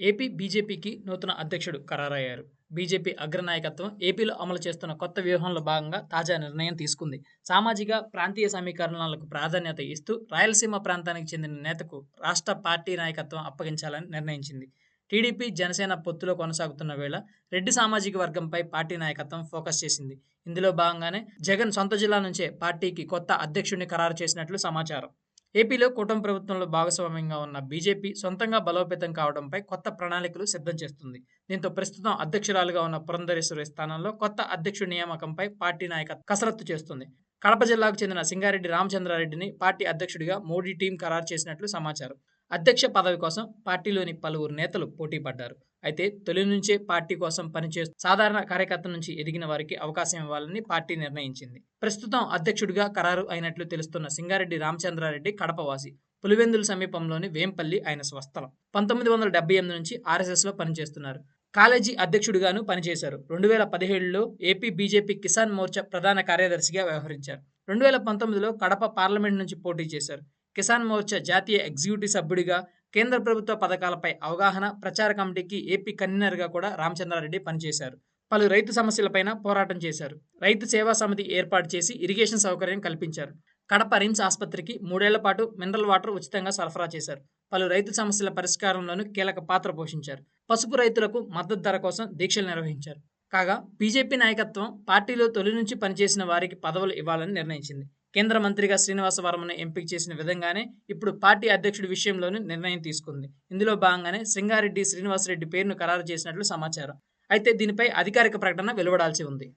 AP బీజేపీకి నూతన అధ్యక్షుడు ఖరారయ్యారు. బీజేపీ అగ్రనాయకత్వం ఏపీలో అమలు చేస్తున్న కొత్త వ్యూహంలో భాగంగా తాజా నిర్ణయం తీసుకుంది. సామాజిక ప్రాంతీయ సమీకరణాలకు ప్రాధాన్యత ఇస్తూ రాయలసీమ ప్రాంతానికి చెందిన నేతకు రాష్ట్ర పార్టీ నాయకత్వం అప్పగించాలని నిర్ణయించింది. టీడీపీ జనసేన పొత్తులో కొనసాగుతున్న వేళ రెడ్డి సామాజిక వర్గంపై పార్టీ నాయకత్వం ఫోకస్ చేసింది. ఇందులో భాగంగానే జగన్ సొంత జిల్లా నుంచే పార్టీకి కొత్త అధ్యక్షుడిని ఖరారు చేసినట్లు సమాచారం. ఏపీలో కూటమి ప్రభుత్వంలో భాగస్వామ్యంగా ఉన్న బీజేపీ సొంతంగా బలోపేతం కావడంపై కొత్త ప్రణాళికలు సిద్ధం చేస్తుంది. దీంతో ప్రస్తుతం అధ్యక్షురాలుగా ఉన్న పురంధరేశ్వరి స్థానంలో కొత్త అధ్యక్షుడి నియామకంపై పార్టీ నాయకత్వం కసరత్తు చేస్తుంది. కడప జిల్లాకు చెందిన సింగారెడ్డి రామచంద్రారెడ్డిని పార్టీ అధ్యక్షుడిగా మోడీ టీం ఖరారు చేసినట్లు సమాచారం. అధ్యక్ష పదవి కోసం పార్టీలోని పలువురు నేతలు పోటీ పడ్డారు అయితే తొలి నుంచే పార్టీ కోసం పనిచేస్తూ సాధారణ కార్యకర్త నుంచి ఎదిగిన వారికి అవకాశం ఇవ్వాలని పార్టీ నిర్ణయించింది. ప్రస్తుతం అధ్యక్షుడిగా ఖరారు అయినట్లు తెలుస్తున్న సింగారెడ్డి రామచంద్రారెడ్డి కడపవాసి పులివెందుల సమీపంలోని వేంపల్లి ఆయన స్వస్థలం. పంతొమ్మిది వందల డెబ్బై ఎనిమిది నుంచి ఆర్ఎస్ఎస్లో పనిచేస్తున్నారు. కాలేజీ అధ్యక్షుడిగాను పనిచేశారు. రెండు వేల పదిహేడులో ఏపీ బీజేపీ కిసాన్ మోర్చా ప్రధాన కార్యదర్శిగా వ్యవహరించారు. రెండు వేల పంతొమ్మిదిలో కడప పార్లమెంట్ నుంచి పోటీ చేశారు. కిసాన్ మోర్చా జాతీయ ఎగ్జిక్యూటివ్ సభ్యుడిగా కేంద్ర ప్రభుత్వ పథకాలపై అవగాహన ప్రచార కమిటీకి ఏపీ కన్వీనర్గా కూడా రామచంద్రారెడ్డి పనిచేశారు. పలు రైతు సమస్యలపైన పోరాటం చేశారు. రైతు సేవా సమితి ఏర్పాటు చేసి ఇరిగేషన్ సౌకర్యం కల్పించారు. కడప రిమ్స్ ఆసుపత్రికి మూడేళ్ళ పాటు మినరల్ వాటర్ ఉచితంగా సరఫరా చేశారు. పలు రైతు సమస్యల పరిష్కారంలోనూ కీలక పాత్ర పోషించారు. పసుపు రైతులకు మద్దతు ధర కోసం దీక్షలు నిర్వహించారు. కాగా బీజేపీ నాయకత్వం పార్టీలో తొలి నుంచి పనిచేసిన వారికి పదవులు ఇవ్వాలని నిర్ణయించింది. కేంద్ర మంత్రిగా శ్రీనివాస వర్మను ఎంపిక చేసిన విధంగానే ఇప్పుడు పార్టీ అధ్యక్షుడి విషయంలోనూ నిర్ణయం తీసుకుంది. ఇందులో భాగంగానే సింగారెడ్డి శ్రీనివాసరెడ్డి పేరును ఖరారు చేసినట్లు సమాచారం. అయితే దీనిపై అధికారిక ప్రకటన వెలువడాల్సి ఉంది.